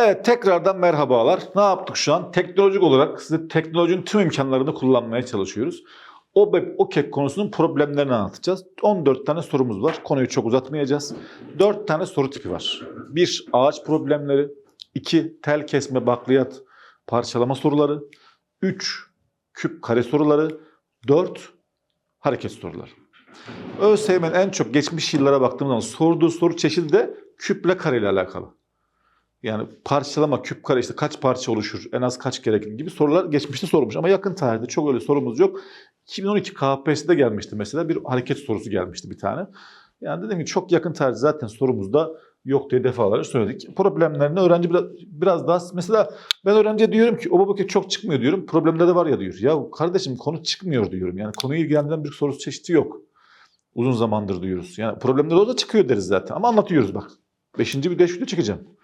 Evet tekrardan merhabalar. Ne yaptık şu an? Teknolojik olarak size teknolojinin tüm imkanlarını kullanmaya çalışıyoruz. O OKEK konusunun problemlerini anlatacağız. 14 tane sorumuz var. Konuyu çok uzatmayacağız. 4 tane soru tipi var. 1. Ağaç problemleri. 2. Tel kesme, bakliyat, parçalama soruları. 3. Küp kare soruları. 4. Hareket soruları. ÖSYM'nin en çok geçmiş yıllara baktığımız zaman sorduğu soru çeşidi de küple kare ile alakalı. Yani parçalama, küp kare işte kaç parça oluşur, en az kaç gerekir gibi sorular geçmişte sormuş. Ama yakın tarihte çok öyle sorumuz yok. 2012 KPSS'de gelmişti mesela bir hareket sorusu gelmişti bir tane. Yani dediğim gibi çok yakın tarih zaten sorumuzda yok diye defalarca söyledik. Problemlerini öğrenci biraz, biraz daha mesela ben öğrenciye diyorum ki o babake çok çıkmıyor diyorum. Problemde de var ya diyor. Ya kardeşim konu çıkmıyor diyorum. Yani konuyu ilgilendiren bir soru çeşidi yok. Uzun zamandır diyoruz. Yani problemde de o da çıkıyor deriz zaten. Ama anlatıyoruz bak. Beşinci bir video çekeceğim.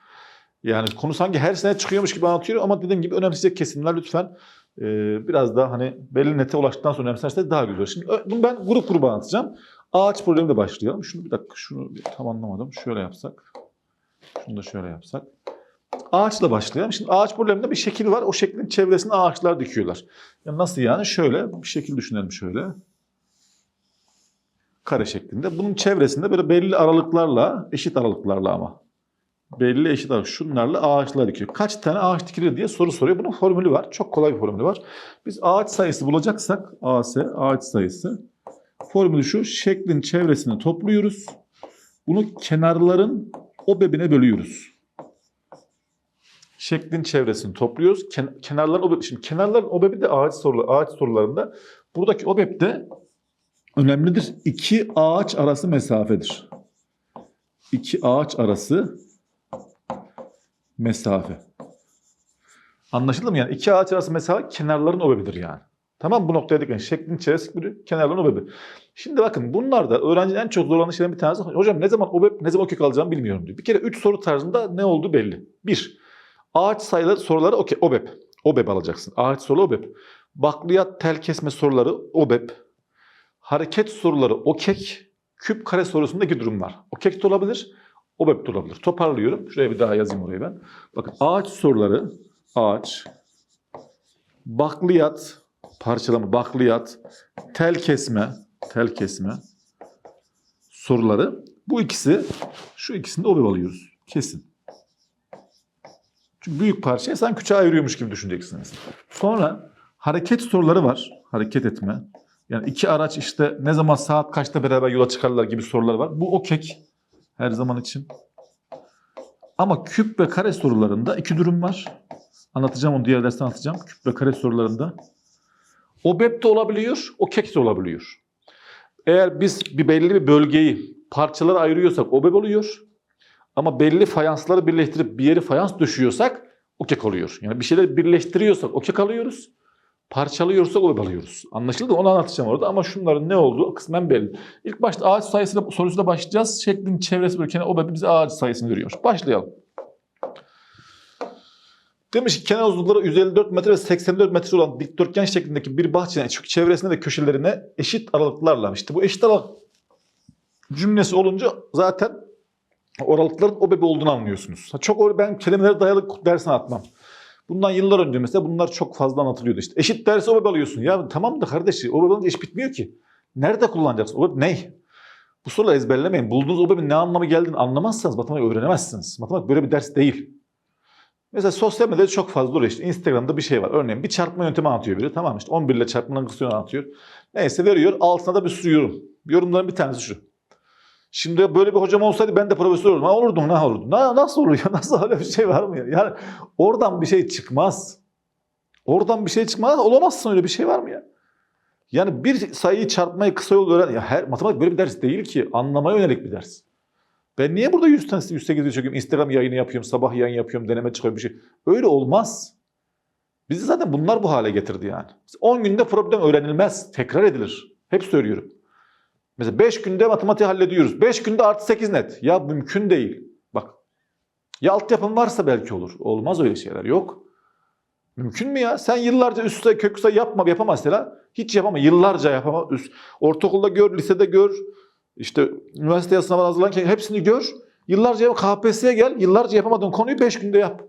Yani konu sanki her sene çıkıyormuş gibi anlatıyor ama dediğim gibi önemseyecek kesimler lütfen e, biraz daha hani belli nete ulaştıktan sonra önemserseniz daha güzel. Şimdi bunu ben grup gruba anlatacağım. Ağaç problemiyle başlayalım. Şunu bir dakika şunu bir tam anlamadım. Şöyle yapsak. Şunu da şöyle yapsak. Ağaçla başlayalım. Şimdi ağaç probleminde bir şekil var. O şeklin çevresine ağaçlar dikiyorlar. Yani nasıl yani? Şöyle bir şekil düşünelim şöyle. Kare şeklinde. Bunun çevresinde böyle belli aralıklarla, eşit aralıklarla ama belli eşit aralık şunlarla ağaçlar dikiyor. Kaç tane ağaç dikilir diye soru soruyor. Bunun formülü var. Çok kolay bir formülü var. Biz ağaç sayısı bulacaksak AS ağaç sayısı formülü şu. Şeklin çevresini topluyoruz. Bunu kenarların obebine bölüyoruz. Şeklin çevresini topluyoruz. Ken- kenarların obebi, şimdi kenarların obebi de ağaç soruları, ağaç sorularında buradaki obeb de önemlidir. İki ağaç arası mesafedir. İki ağaç arası mesafe. Anlaşıldı mı? Yani iki ağaç arası mesafe kenarların obebidir yani. Tamam bu noktaya dikkat. Şeklin çevresi biri kenarların obebi. Şimdi bakın bunlar da öğrencinin en çok zorlanan şeylerin bir tanesi. Hocam ne zaman obeb ne zaman okey alacağımı bilmiyorum diyor. Bir kere üç soru tarzında ne olduğu belli. Bir, ağaç sayıları soruları okey obeb. Obeb alacaksın. Ağaç soruları obeb. Bakliyat tel kesme soruları obeb. Hareket soruları okek. Küp kare sorusunda iki durum var. Okek de olabilir. OBEP de olabilir. Toparlıyorum. Şuraya bir daha yazayım orayı ben. Bakın ağaç soruları, ağaç, bakliyat, parçalama, bakliyat, tel kesme, tel kesme soruları. Bu ikisi, şu ikisini de OBEP alıyoruz. Kesin. Çünkü büyük parçayı sen küçüğe ayırıyormuş gibi düşüneceksiniz. Sonra hareket soruları var. Hareket etme. Yani iki araç işte ne zaman saat kaçta beraber yola çıkarlar gibi sorular var. Bu okek. Her zaman için. Ama küp ve kare sorularında iki durum var. Anlatacağım onu diğer derste anlatacağım. Küp ve kare sorularında. OBEP de olabiliyor, OKEK de olabiliyor. Eğer biz bir belli bir bölgeyi parçalara ayırıyorsak OBEP oluyor. Ama belli fayansları birleştirip bir yeri fayans düşüyorsak OKEK oluyor. Yani bir şeyleri birleştiriyorsak OKEK alıyoruz. Parçalıyorsak OBEP alıyoruz. Anlaşıldı mı? Onu anlatacağım orada ama şunların ne olduğu kısmen belli. İlk başta ağaç sayısıyla sorusuyla başlayacağız. Şeklin çevresi bölgene OBEP bize ağaç sayısını veriyor. Başlayalım. Demiş ki kenar uzunlukları 154 metre ve 84 metre olan dikdörtgen şeklindeki bir bahçenin çevresine ve köşelerine eşit aralıklarla işte bu eşit aralık cümlesi olunca zaten o aralıkların o bebe olduğunu anlıyorsunuz. Çok ben kelimelere dayalı dersine atmam. Bundan yıllar önce mesela bunlar çok fazla anlatılıyordu işte. Eşit dersi o bebe alıyorsun. Ya tamam da kardeşi o bebe alınca iş bitmiyor ki. Nerede kullanacaksın? O bebe ne? Bu soruları ezberlemeyin. Bulduğunuz o bebenin ne anlamı geldiğini anlamazsanız matematik öğrenemezsiniz. Matematik böyle bir ders değil. Mesela sosyal medyada çok fazla oluyor işte. Instagram'da bir şey var. Örneğin bir çarpma yöntemi anlatıyor biri. Tamam işte 11 ile çarpmanın kısmını anlatıyor. Neyse veriyor. Altına da bir sürü yorum. Yorumların bir tanesi şu. Şimdi böyle bir hocam olsaydı ben de profesör olurdum. Ha olurdum ne olurdum. Na, nasıl olur ya? Nasıl öyle bir şey var mı ya? Yani oradan bir şey çıkmaz. Oradan bir şey çıkmaz. Olamazsın öyle bir şey var mı ya? Yani bir sayıyı çarpmayı kısa yol öğren. Ya her matematik böyle bir ders değil ki. Anlamaya yönelik bir ders. Ben niye burada 100 tane 108 çekiyorum, Instagram yayını yapıyorum, sabah yayın yapıyorum, deneme çıkıyor bir şey. Öyle olmaz. Bizi zaten bunlar bu hale getirdi yani. 10 günde problem öğrenilmez, tekrar edilir. Hep söylüyorum. Mesela 5 günde matematiği hallediyoruz. 5 günde artı 8 net. Ya mümkün değil. Bak. Ya altyapın varsa belki olur. Olmaz öyle şeyler. Yok. Mümkün mü ya? Sen yıllarca üst üste kök üste yapma, yapama mesela. Hiç yapama. Yıllarca yapama. Üst, ortaokulda gör, lisede gör. İşte üniversiteye sınava hazırlanırken hepsini gör. Yıllarca yap, KPSS'ye gel. Yıllarca yapamadığın konuyu 5 günde yap.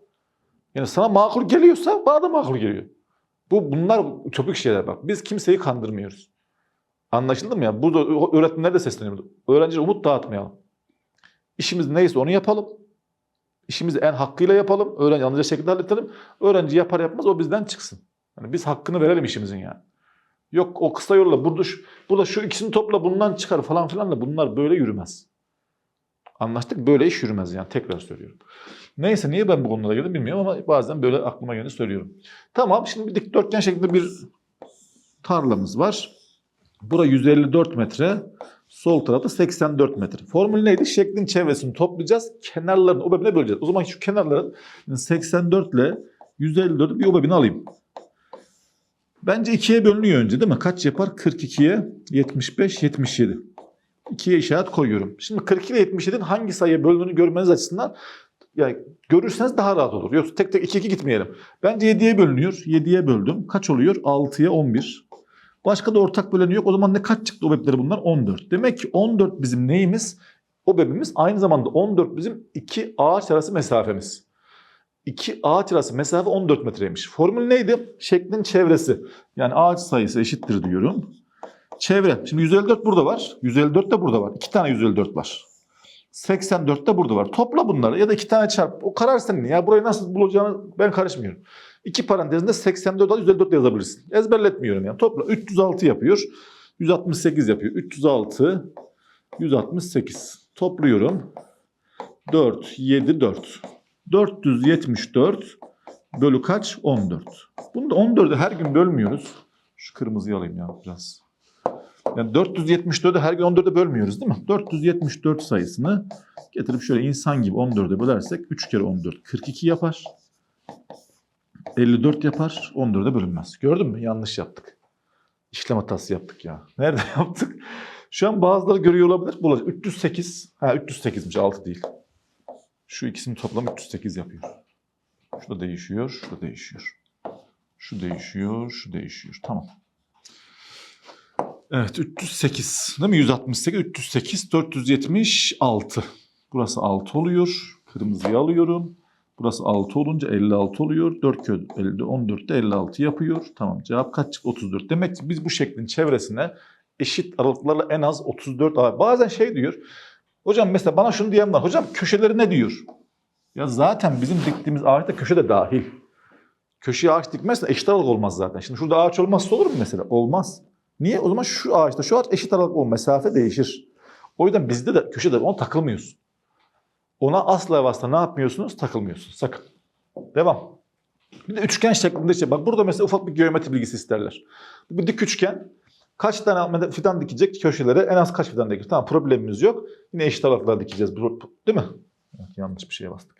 Yani sana makul geliyorsa bana da makul geliyor. Bu bunlar ütopik şeyler bak. Biz kimseyi kandırmıyoruz. Anlaşıldı mı ya? Burada öğretmenler de sesleniyor. Öğrencilere umut dağıtmayalım. İşimiz neyse onu yapalım. İşimizi en hakkıyla yapalım. Öğrenci anlayacağı şekilde halledelim. Öğrenci yapar yapmaz o bizden çıksın. Yani biz hakkını verelim işimizin yani. Yok o kısa yolla burada şu, burada şu ikisini topla bundan çıkar falan filan da bunlar böyle yürümez. Anlaştık böyle iş yürümez yani tekrar söylüyorum. Neyse niye ben bu konulara geldim bilmiyorum ama bazen böyle aklıma geleni söylüyorum. Tamam şimdi bir dikdörtgen şeklinde bir tarlamız var. Bura 154 metre. Sol tarafta 84 metre. Formül neydi? Şeklin çevresini toplayacağız. Kenarlarını obebine böleceğiz. O zaman şu kenarların 84 ile 154'ü bir obebine alayım. Bence ikiye bölünüyor önce değil mi? Kaç yapar? 42'ye 75, 77. 2'ye işaret koyuyorum. Şimdi 42 ile 77'nin hangi sayıya böldüğünü görmeniz açısından yani görürseniz daha rahat olur. Yoksa tek tek 2 2 gitmeyelim. Bence 7'ye bölünüyor. 7'ye böldüm. Kaç oluyor? 6'ya 11. Başka da ortak böleni yok. O zaman ne kaç çıktı o bebleri bunlar? 14. Demek ki 14 bizim neyimiz? O bebimiz aynı zamanda 14 bizim iki ağaç arası mesafemiz. İki ağaç arası mesafe 14 metreymiş. Formül neydi? Şeklin çevresi. Yani ağaç sayısı eşittir diyorum. Çevre. Şimdi 154 burada var. 154 de burada var. İki tane 154 var. 84 de burada var. Topla bunları ya da iki tane çarp. O karar senin. Ya burayı nasıl bulacağını ben karışmıyorum. İki parantezinde 84 al 154 de yazabilirsin. Ezberletmiyorum yani. Topla 306 yapıyor. 168 yapıyor. 306 168. Topluyorum. 4 7 4. 474 bölü kaç? 14. Bunu da 14'ü her gün bölmüyoruz. Şu kırmızıyı alayım ya biraz. Yani 474'ü her gün 14'e bölmüyoruz değil mi? 474 sayısını getirip şöyle insan gibi 14'e bölersek 3 kere 14 42 yapar. 54 yapar. 14'e bölünmez. Gördün mü? Yanlış yaptık. İşlem hatası yaptık ya. Nerede yaptık? Şu an bazıları görüyor olabilir. Bulacak. 308. Ha 308'miş 6 değil. Şu ikisinin toplamı 308 yapıyor. Şu da değişiyor, şu da değişiyor. Şu değişiyor, şu değişiyor. Tamam. Evet 308 değil mi? 168, 308, 476. Burası 6 oluyor. Kırmızıyı alıyorum. Burası 6 olunca 56 oluyor. 4 kök 50, 14 de 56 yapıyor. Tamam cevap kaç çıktı? 34. Demek ki biz bu şeklin çevresine eşit aralıklarla en az 34 ağaç. Bazen şey diyor. Hocam mesela bana şunu diyen var. Hocam köşeleri ne diyor? Ya zaten bizim diktiğimiz ağaçta köşe de dahil. Köşeye ağaç dikmezse eşit aralık olmaz zaten. Şimdi şurada ağaç olmazsa olur mu mesela? Olmaz. Niye? O zaman şu ağaçta şu ağaç eşit aralık o mesafe değişir. O yüzden bizde de köşede ona takılmıyorsun. Ona asla ve ne yapmıyorsunuz? Takılmıyorsunuz. Sakın. Devam. Bir de üçgen şeklinde işte. Bak burada mesela ufak bir geometri bilgisi isterler. Bu bir dik üçgen. Kaç tane fidan dikecek köşelere? En az kaç fidan dikecek? Tamam problemimiz yok. Yine eşit aralıklar dikeceğiz. Değil mi? Evet, yanlış bir şeye bastık.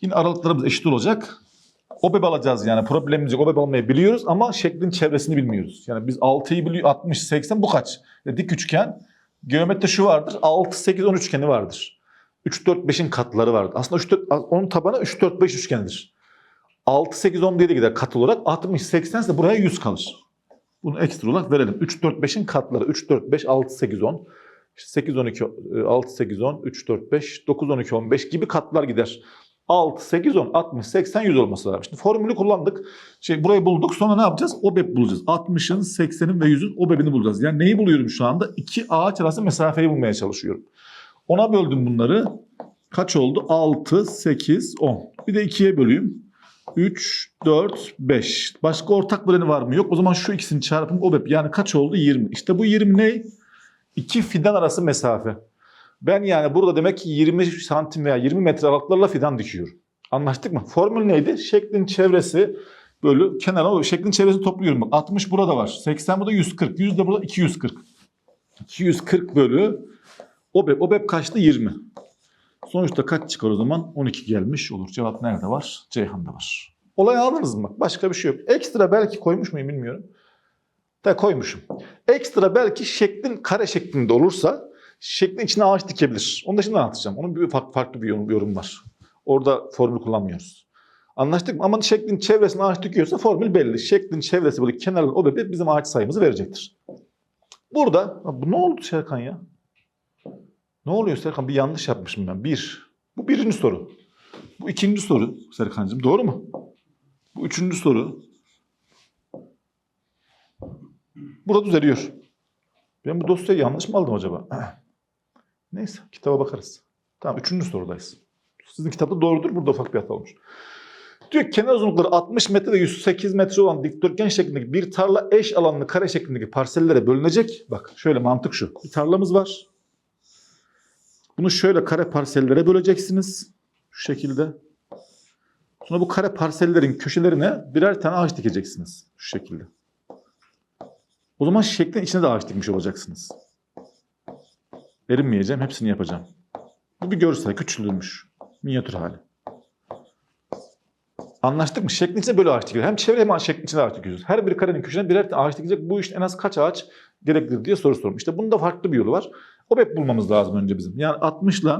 Yine aralıklarımız eşit olacak. OBEB alacağız yani. Problemimiz yok. OBEB almayı biliyoruz ama şeklin çevresini bilmiyoruz. Yani biz 6'yı biliyor 60, 80 bu kaç? Ya dik üçgen. Geometride şu vardır. 6, 8, 10 üçgeni vardır. 3, 4, 5'in katları vardır. Aslında 3, 4, onun tabanı 3, 4, 5 üçgenidir. 6, 8, 10 diye de gider kat olarak. 60, 80 ise buraya 100 kalır. Bunu ekstra olarak verelim. 3, 4, 5'in katları. 3, 4, 5, 6, 8, 10. İşte 8, 12, 6, 8, 10, 3, 4, 5, 9, 12, 15 gibi katlar gider. 6, 8, 10, 60, 80, 100 olması lazım. Şimdi formülü kullandık. Şey, burayı bulduk. Sonra ne yapacağız? OBEB bulacağız. 60'ın, 80'in ve 100'ün OBEB'ini bulacağız. Yani neyi buluyorum şu anda? İki ağaç arası mesafeyi bulmaya çalışıyorum. Ona böldüm bunları. Kaç oldu? 6, 8, 10. Bir de 2'ye böleyim. 3, 4, 5. Başka ortak böleni var mı? Yok. O zaman şu ikisini çarpım OBEB. Yani kaç oldu? 20. İşte bu 20 ne? İki fidan arası mesafe. Ben yani burada demek ki 20 santim veya 20 metre aralıklarla fidan dikiyorum. Anlaştık mı? Formül neydi? Şeklin çevresi bölü kenara şeklin çevresini topluyorum. Bak 60 burada var. 80 burada 140. 100 de burada 240. 240 bölü OBEB. OBEB kaçtı? 20. Sonuçta kaç çıkar o zaman? 12 gelmiş olur. Cevap nerede var? Ceyhan'da var. Olayı anladınız mı? Bak başka bir şey yok. Ekstra belki koymuş muyum bilmiyorum. Da koymuşum. Ekstra belki şeklin kare şeklinde olursa şeklin içine ağaç dikebilir. Onu da şimdi anlatacağım. Onun bir farklı, bir yorum, var. Orada formül kullanmıyoruz. Anlaştık mı? Ama şeklin çevresine ağaç dikiyorsa formül belli. Şeklin çevresi böyle kenarlı o bebe bizim ağaç sayımızı verecektir. Burada, bu ne oldu Serkan ya? Ne oluyor Serkan? Bir yanlış yapmışım ben. Bir. Bu birinci soru. Bu ikinci soru Serkan'cığım. Doğru mu? Bu üçüncü soru. Burada düzeliyor. Ben bu dosyayı yanlış mı aldım acaba? Neyse kitaba bakarız. Tamam üçüncü sorudayız. Sizin kitapta doğrudur. Burada ufak bir hata olmuş. Diyor kenar uzunlukları 60 metre ve 108 metre olan dikdörtgen şeklindeki bir tarla eş alanlı kare şeklindeki parsellere bölünecek. Bak şöyle mantık şu. Bir tarlamız var. Bunu şöyle kare parsellere böleceksiniz. Şu şekilde. Sonra bu kare parsellerin köşelerine birer tane ağaç dikeceksiniz. Şu şekilde. O zaman şeklin içine de ağaç dikmiş olacaksınız. Erinmeyeceğim. Hepsini yapacağım. Bu bir görsel. Küçültülmüş. Minyatür hali. Anlaştık mı? Şeklin içine böyle ağaç dikiyor. Hem çevre hem şeklin içine ağaç dikiyoruz. Her bir karenin köşesine birer ağaç dikecek. Bu işte en az kaç ağaç gereklidir diye soru sormuş. İşte bunda farklı bir yolu var. OBEP bulmamız lazım önce bizim. Yani 60 ile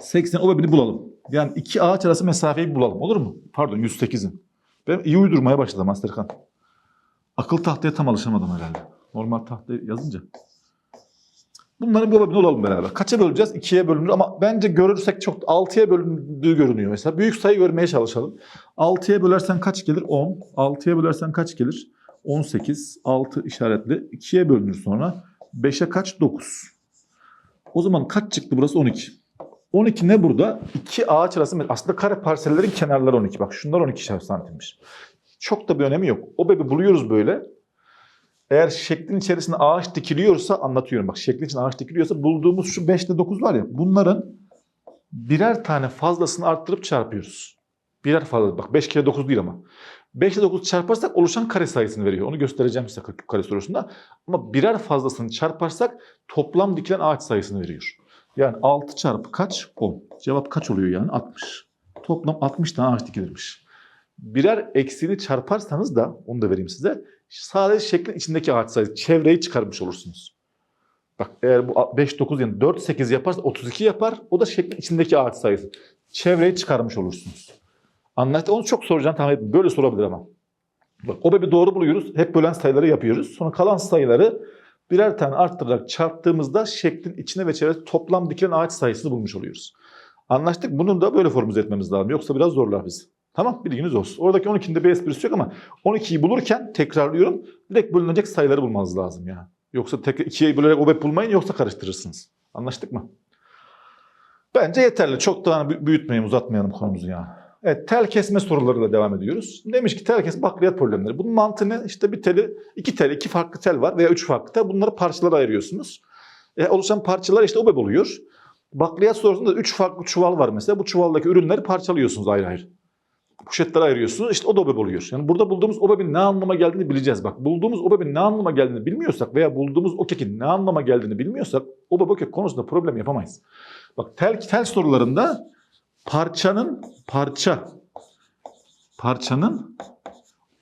80 OBEP'ini bulalım. Yani iki ağaç arası mesafeyi bulalım. Olur mu? Pardon 108'in. Ben iyi uydurmaya başladım Masterkan. Akıl tahtaya tam alışamadım herhalde. Normal tahtaya yazınca. Bunların bir olalım beraber. Kaça böleceğiz? 2'ye bölünür ama bence görürsek çok 6'ya bölündüğü görünüyor mesela. Büyük sayı görmeye çalışalım. 6'ya bölersen kaç gelir? 10. 6'ya bölersen kaç gelir? 18. 6 işaretli. 2'ye bölünür sonra. 5'e kaç? 9. O zaman kaç çıktı burası? 12. 12 ne burada? İki ağaç arası aslında kare parsellerin kenarları 12. Bak şunlar 12 santimmiş. Çok da bir önemi yok. O bebi buluyoruz böyle. Eğer şeklin içerisinde ağaç dikiliyorsa anlatıyorum. Bak şeklin içinde ağaç dikiliyorsa bulduğumuz şu 5 ile 9 var ya bunların birer tane fazlasını arttırıp çarpıyoruz. Birer fazla. Bak 5 kere 9 değil ama. 5 ile 9 çarparsak oluşan kare sayısını veriyor. Onu göstereceğim size kare sorusunda. Ama birer fazlasını çarparsak toplam dikilen ağaç sayısını veriyor. Yani 6 çarpı kaç? 10. Cevap kaç oluyor yani? 60. Toplam 60 tane ağaç dikilirmiş. Birer eksiğini çarparsanız da onu da vereyim size. Sadece şeklin içindeki ağaç sayısı. Çevreyi çıkarmış olursunuz. Bak eğer bu 5, 9 yani 4, 8 yaparsa 32 yapar. O da şeklin içindeki ağaç sayısı. Çevreyi çıkarmış olursunuz. Anlaştık. Onu çok soracağım tahmin ettim. Böyle sorabilir ama. Bak o bir doğru buluyoruz. Hep bölen sayıları yapıyoruz. Sonra kalan sayıları birer tane arttırarak çarptığımızda şeklin içine ve çevresine toplam dikilen ağaç sayısını bulmuş oluyoruz. Anlaştık. Bunun da böyle formüle etmemiz lazım. Yoksa biraz zorlar bizi. Tamam bilginiz olsun. Oradaki 12'nin de bir esprisi yok ama 12'yi bulurken tekrarlıyorum. Direkt bölünecek sayıları bulmanız lazım yani. Yoksa tek 2'ye bölerek OBEP bulmayın yoksa karıştırırsınız. Anlaştık mı? Bence yeterli. Çok daha bü- büyütmeyin, uzatmayalım konumuzu yani. Evet, tel kesme sorularıyla devam ediyoruz. Demiş ki tel kesme bakliyat problemleri. Bunun mantığı ne? İşte bir teli, iki tel, iki farklı tel var veya üç farklı tel. Bunları parçalara ayırıyorsunuz. E, oluşan parçalar işte OBEP oluyor. Bakliyat sorusunda üç farklı çuval var mesela. Bu çuvaldaki ürünleri parçalıyorsunuz ayrı ayrı. Poşetlere ayırıyorsunuz. İşte o da oluyor. Yani burada bulduğumuz OBEP'in ne anlama geldiğini bileceğiz. Bak bulduğumuz OBEP'in ne anlama geldiğini bilmiyorsak veya bulduğumuz o kekin ne anlama geldiğini bilmiyorsak OBEP o kek konusunda problem yapamayız. Bak tel tel sorularında parçanın parça parçanın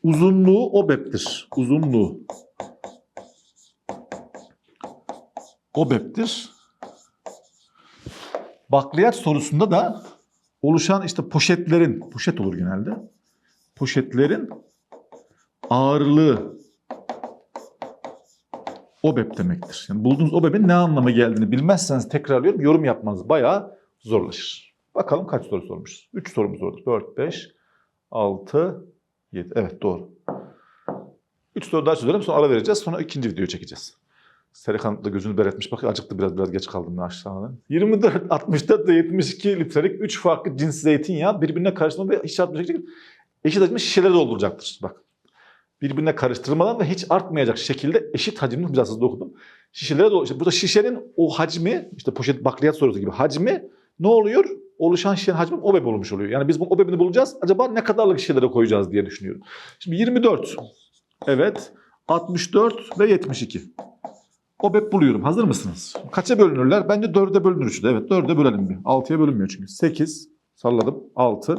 uzunluğu OBEP'tir. Uzunluğu OBEP'tir. Bakliyat sorusunda da oluşan işte poşetlerin, poşet olur genelde. Poşetlerin ağırlığı OBEP demektir. Yani bulduğunuz OBEP'in ne anlama geldiğini bilmezseniz tekrarlıyorum yorum yapmanız bayağı zorlaşır. Bakalım kaç soru sormuşuz. 3 sorumuz oldu. 4, 5, 6, 7. Evet doğru. 3 soru daha çözelim sonra ara vereceğiz. Sonra ikinci video çekeceğiz. Serkan da gözünü beretmiş. Bak acıktı biraz biraz geç kaldım ben aşağıdan. 24, 64 ve 72 litrelik 3 farklı cins zeytinyağı birbirine karıştırma ve hiç artmayacak şekilde eşit hacimde şişelere dolduracaktır. Bak. Birbirine karıştırmadan ve hiç artmayacak şekilde eşit hacimli biraz hızlı okudum. Şişelere dolu. İşte burada şişenin o hacmi işte poşet bakliyat sorusu gibi hacmi ne oluyor? Oluşan şişenin hacmi OBEP olmuş oluyor. Yani biz bu OBEP'ini bulacağız. Acaba ne kadarlık şişelere koyacağız diye düşünüyorum. Şimdi 24. Evet. 64 ve 72. OBEP buluyorum. Hazır mısınız? Kaça bölünürler? Bence 4'e bölünür de. Evet 4'e bölelim bir. 6'ya bölünmüyor çünkü. 8. Salladım. 6.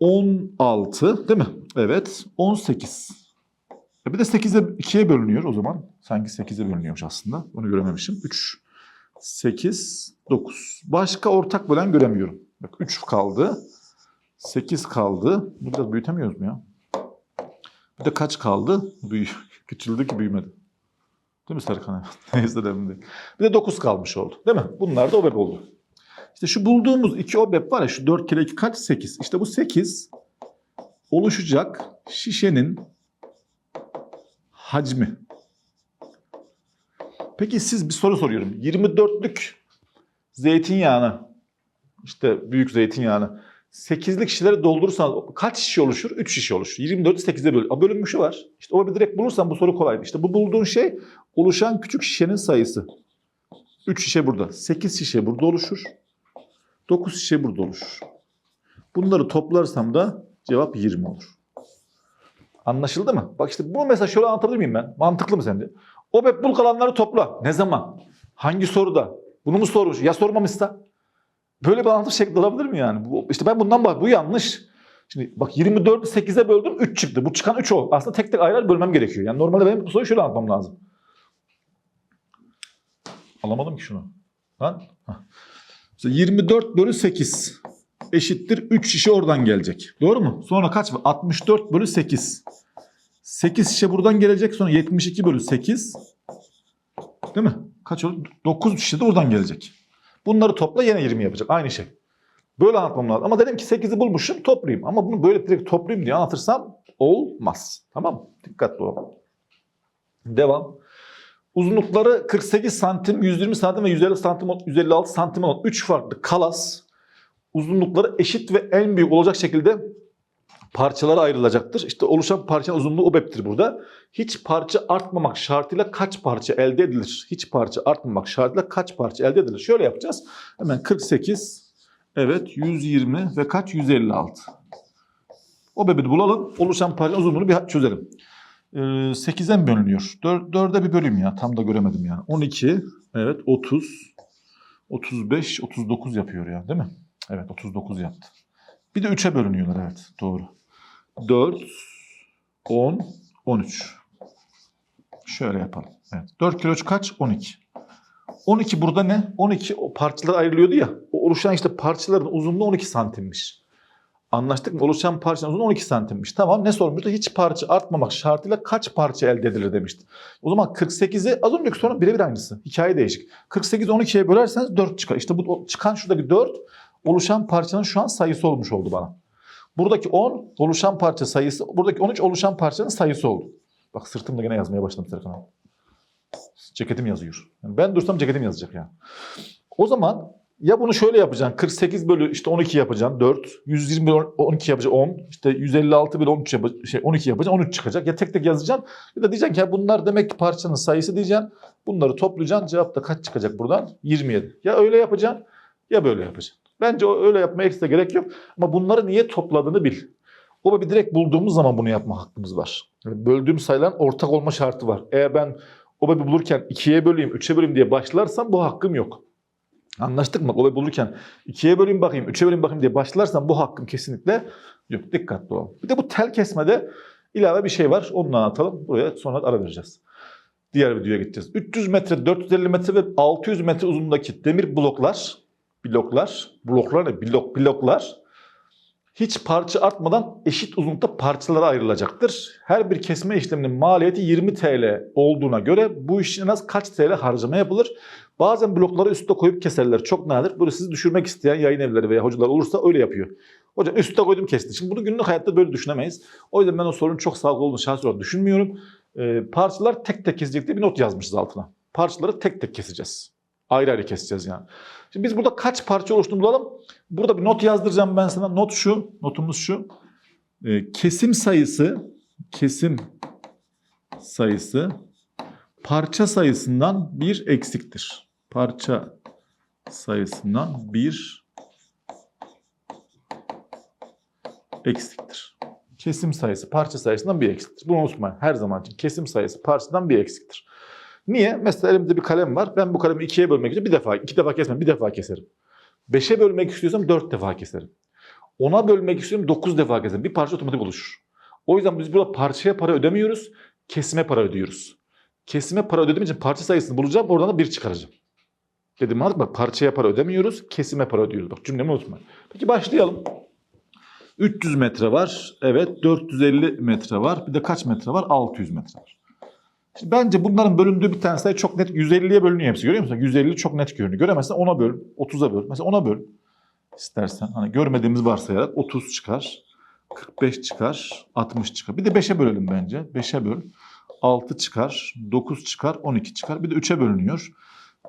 16 değil mi? Evet. 18. E bir de 8'e 2'ye bölünüyor o zaman. Sanki 8'e bölünüyormuş aslında. Onu görememişim. 3, 8, 9. Başka ortak bölen göremiyorum. Bak 3 kaldı. 8 kaldı. Bu biraz büyütemiyoruz mu ya? Bir de kaç kaldı? Büyü Küçüldü ki büyümedi. Değil mi Serkan? Neyse önemli değil. Bir de 9 kalmış oldu. Değil mi? Bunlar da OBEP oldu. İşte şu bulduğumuz iki OBEP var ya şu 4 kere 2 kaç? 8. İşte bu 8 oluşacak şişenin hacmi. Peki siz bir soru soruyorum. 24'lük zeytinyağını işte büyük zeytinyağını 8'lik şişelere doldurursan kaç şişe oluşur? 3 şişe oluşur. 24'ü 8'e böl. Bölünmüşü var. İşte o bir direkt bulursan bu soru kolaydı. İşte bu bulduğun şey oluşan küçük şişenin sayısı. 3 şişe burada. 8 şişe burada oluşur. 9 şişe burada oluşur. Bunları toplarsam da cevap 20 olur. Anlaşıldı mı? Bak işte bu mesela şöyle anlatabilir miyim ben? Mantıklı mı sence? O bek bul kalanları topla. Ne zaman? Hangi soruda? Bunu mu sormuş? Ya sormamışsa? Böyle bir anlatım şekli olabilir mi yani? Bu, işte ben bundan bak bu yanlış. Şimdi bak 24'ü 8'e böldüm 3 çıktı. Bu çıkan 3 o. Aslında tek tek ayrı bölmem gerekiyor. Yani normalde benim bu soruyu şöyle anlatmam lazım. Alamadım ki şunu. Lan. Mesela 24 bölü 8 eşittir 3 şişe oradan gelecek. Doğru mu? Sonra kaç var? 64 bölü 8. 8 şişe buradan gelecek. Sonra 72 bölü 8. Değil mi? Kaç olur? 9 şişe de oradan gelecek. Bunları topla yine 20 yapacak. Aynı şey. Böyle anlatmam lazım. Ama dedim ki 8'i bulmuşum toplayayım. Ama bunu böyle direkt toplayayım diye anlatırsam olmaz. Tamam mı? Dikkatli ol. Devam. Uzunlukları 48 santim, 120 santim ve 150 santim, 156 santim olan 3 farklı kalas uzunlukları eşit ve en büyük olacak şekilde parçalara ayrılacaktır. İşte oluşan parçanın uzunluğu OBEP'tir burada. Hiç parça artmamak şartıyla kaç parça elde edilir? Hiç parça artmamak şartıyla kaç parça elde edilir? Şöyle yapacağız. Hemen 48, evet 120 ve kaç? 156. OBEP'i bulalım. Oluşan parçanın uzunluğunu bir çözelim. Ee, 8'e mi bölünüyor? 4, 4'e bir bölüm ya. Tam da göremedim yani. 12, evet 30, 35, 39 yapıyor ya değil mi? Evet 39 yaptı. Bir de 3'e bölünüyorlar evet doğru. 4, 10, 13. Şöyle yapalım. Evet. 4 kilo 3 kaç? 12. 12 burada ne? 12 o parçalar ayrılıyordu ya. O oluşan işte parçaların uzunluğu 12 santimmiş. Anlaştık mı? Oluşan parçanın uzunluğu 12 santimmiş. Tamam ne sormuştu? Hiç parça artmamak şartıyla kaç parça elde edilir demişti. O zaman 48'i az önceki sonra birebir aynısı. Hikaye değişik. 48'i 12'ye bölerseniz 4 çıkar. İşte bu çıkan şuradaki 4 oluşan parçanın şu an sayısı olmuş oldu bana. Buradaki 10 oluşan parça sayısı, buradaki 13 oluşan parçanın sayısı oldu. Bak sırtımda gene yazmaya başladım Serkan abi. Ceketim yazıyor. Yani ben dursam ceketim yazacak yani. O zaman ya bunu şöyle yapacaksın. 48 bölü işte 12 yapacaksın 4. 120 bölü 12 yapacaksın 10. İşte 156 bölü 13 yap şey 12 yapacaksın 13 çıkacak. Ya tek tek yazacaksın. Ya da diyeceksin ki ya bunlar demek ki parçanın sayısı diyeceksin. Bunları toplayacaksın. Cevap da kaç çıkacak buradan? 27. Ya öyle yapacaksın ya böyle yapacaksın. Bence öyle yapmaya ekstra gerek yok. Ama bunları niye topladığını bil. O bir direkt bulduğumuz zaman bunu yapma hakkımız var. Yani böldüğüm sayıların ortak olma şartı var. Eğer ben o bir bulurken 2'ye böleyim, 3'e böleyim diye başlarsam bu hakkım yok. Anlaştık mı? O bulurken 2'ye böleyim bakayım, 3'e böleyim bakayım diye başlarsam bu hakkım kesinlikle yok. Dikkatli ol. Bir de bu tel kesmede ilave bir şey var. Onu anlatalım. Buraya sonra ara vereceğiz. Diğer videoya gideceğiz. 300 metre, 450 metre ve 600 metre uzunluğundaki demir bloklar bloklar, bloklar ne? Blok, bloklar hiç parça artmadan eşit uzunlukta parçalara ayrılacaktır. Her bir kesme işleminin maliyeti 20 TL olduğuna göre bu işin en az kaç TL harcama yapılır? Bazen blokları üstte koyup keserler. Çok nadir. Böyle sizi düşürmek isteyen yayın evleri veya hocalar olursa öyle yapıyor. Hocam üstte koydum kesti. Şimdi bunu günlük hayatta böyle düşünemeyiz. O yüzden ben o sorunun çok sağlıklı olduğunu şahsi olarak düşünmüyorum. Ee, parçalar tek tek kesilecek diye bir not yazmışız altına. Parçaları tek tek keseceğiz. Ayrı ayrı keseceğiz yani. Şimdi biz burada kaç parça oluştuğunu bulalım. Burada bir not yazdıracağım ben sana. Not şu, notumuz şu. Ee, kesim sayısı, kesim sayısı parça sayısından bir eksiktir. Parça sayısından bir eksiktir. Kesim sayısı parça sayısından bir eksiktir. Bunu unutmayın. Her zaman için kesim sayısı parçadan bir eksiktir. Niye? Mesela elimde bir kalem var. Ben bu kalemi ikiye bölmek için bir defa, iki defa kesmem, bir defa keserim. Beşe bölmek istiyorsam dört defa keserim. Ona bölmek istiyorum dokuz defa keserim. Bir parça otomatik oluşur. O yüzden biz burada parçaya para ödemiyoruz, kesime para ödüyoruz. Kesime para ödediğim için parça sayısını bulacağım, oradan da bir çıkaracağım. Dedim anladık bak parçaya para ödemiyoruz, kesime para ödüyoruz. Bak cümlemi unutma. Peki başlayalım. 300 metre var. Evet 450 metre var. Bir de kaç metre var? 600 metre var. Şimdi bence bunların bölündüğü bir tanesi de çok net 150'ye bölünüyor hepsi. Görüyor musun? 150 çok net görünüyor. Göremezsen 10'a böl, 30'a böl. Mesela 10'a böl. İstersen hani görmediğimiz varsayarak 30 çıkar, 45 çıkar, 60 çıkar. Bir de 5'e bölelim bence. 5'e böl. 6 çıkar, 9 çıkar, 12 çıkar. Bir de 3'e bölünüyor.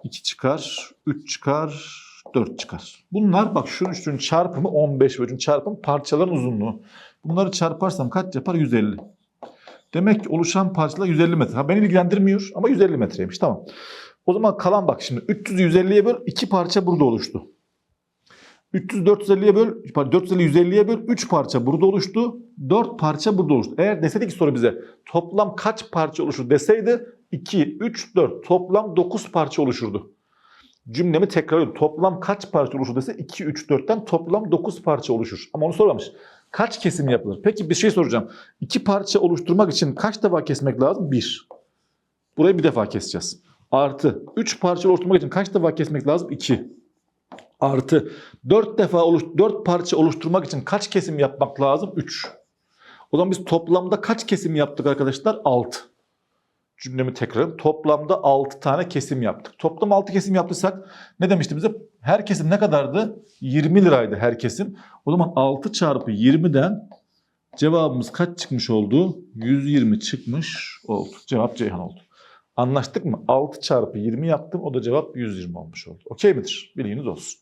2 çıkar, 3 çıkar, 4 çıkar. Bunlar bak şu üçünün çarpımı 15 ve çarpımı parçaların uzunluğu. Bunları çarparsam kaç yapar? 150. Demek ki oluşan parçalar 150 metre. Ha beni ilgilendirmiyor ama 150 metreymiş. Tamam. O zaman kalan bak şimdi 300'ü 150'ye böl iki parça burada oluştu. 300 450'ye böl, pardon 450 150'ye böl 3 parça burada oluştu. 4 parça burada oluştu. Eğer deseydi ki soru bize toplam kaç parça oluşur deseydi 2, 3, 4 toplam 9 parça oluşurdu. Cümlemi tekrarlıyorum. Toplam kaç parça oluşur dese 2, 3, 4'ten toplam 9 parça oluşur. Ama onu sormamış. Kaç kesim yapılır? Peki bir şey soracağım. İki parça oluşturmak için kaç defa kesmek lazım? Bir. Burayı bir defa keseceğiz. Artı. Üç parça oluşturmak için kaç defa kesmek lazım? İki. Artı. Dört defa oluş, dört parça oluşturmak için kaç kesim yapmak lazım? Üç. O zaman biz toplamda kaç kesim yaptık arkadaşlar? Altı. Cümlemi tekrarım. Toplamda 6 tane kesim yaptık. Toplam 6 kesim yaptıysak ne demişti bize? Her kesim ne kadardı? 20 liraydı her kesim. O zaman 6 çarpı 20'den cevabımız kaç çıkmış oldu? 120 çıkmış oldu. Cevap Ceyhan oldu. Anlaştık mı? 6 çarpı 20 yaptım. O da cevap 120 olmuş oldu. Okey midir? Bilginiz olsun.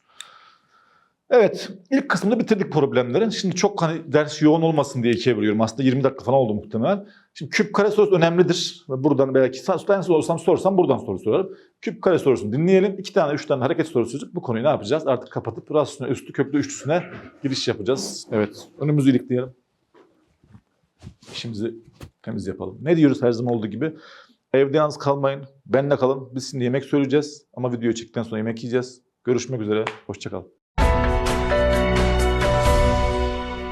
Evet, ilk kısmında bitirdik problemleri. Şimdi çok hani ders yoğun olmasın diye ikiye bölüyorum. Aslında 20 dakika falan oldu muhtemelen. Şimdi küp kare sorusu önemlidir. Buradan belki ben sorsam sorsam buradan soru sorarım. Küp kare sorusunu dinleyelim. İki tane, üç tane hareket sorusu çözüp bu konuyu ne yapacağız? Artık kapatıp rasyonel üstü köklü üçlüsüne giriş yapacağız. Evet, önümüzü ilikleyelim. İşimizi temiz yapalım. Ne diyoruz her zaman olduğu gibi? Evde yalnız kalmayın. Benle kalın. Biz şimdi yemek söyleyeceğiz. Ama videoyu çektikten sonra yemek yiyeceğiz. Görüşmek üzere. Hoşçakalın.